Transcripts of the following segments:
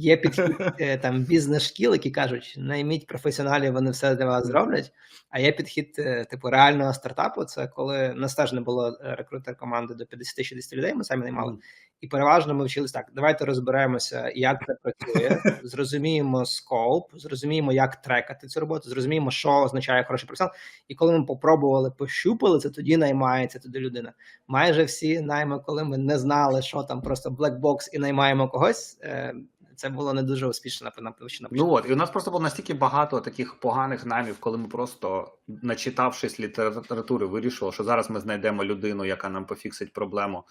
Є підхід е, там бізнес-шкіл, які кажуть, найміть професіоналів, вони все для вас зроблять. А є підхід, е, типу, реального стартапу. Це коли нас теж не було е, рекрутер команди до 50-60 людей, ми самі наймали. І переважно ми вчились так: давайте розберемося, як це працює, зрозуміємо скоп, зрозуміємо, як трекати цю роботу, зрозуміємо, що означає хороший професіонал. І коли ми попробували, пощупали це, тоді наймається туди людина. Майже всі найми, коли ми не знали, що там просто блекбокс і наймаємо когось. Це було не дуже успішно на Ну от, і у нас просто було настільки багато таких поганих намів, коли ми просто, начитавшись літератури, вирішили, що зараз ми знайдемо людину, яка нам пофіксить проблему.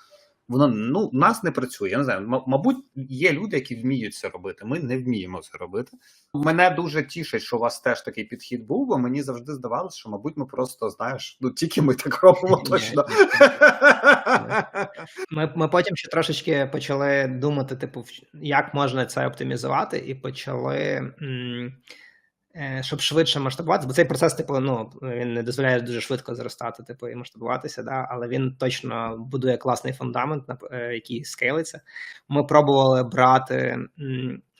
Воно ну нас не працює. Я не знаю. Мабуть, є люди, які вміють це робити. Ми не вміємо це робити. Мене дуже тішить, що у вас теж такий підхід був, бо мені завжди здавалося, що, мабуть, ми просто знаєш, ну тільки ми так робимо точно. Ми, ми потім ще трошечки почали думати, типу, як можна це оптимізувати, і почали, м, щоб швидше масштабуватися, бо цей процес, типу, ну він не дозволяє дуже швидко зростати, типу, і масштабуватися, да, але він точно будує класний фундамент, е, який скейлиться. Ми пробували брати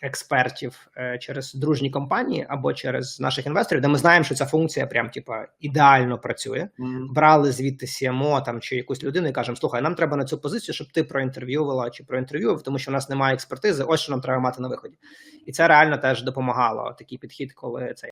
експертів е, через дружні компанії або через наших інвесторів, де ми знаємо, що ця функція прям типа ідеально працює Mm. брали звідти CMO там чи якусь людину і кажемо: слухай, нам треба на цю позицію, щоб ти проінтерв'ювала чи проінтерв'ював, тому що в нас немає експертизи. Ось що нам треба мати на виході. І це реально теж допомагало. Такий підхід, коли це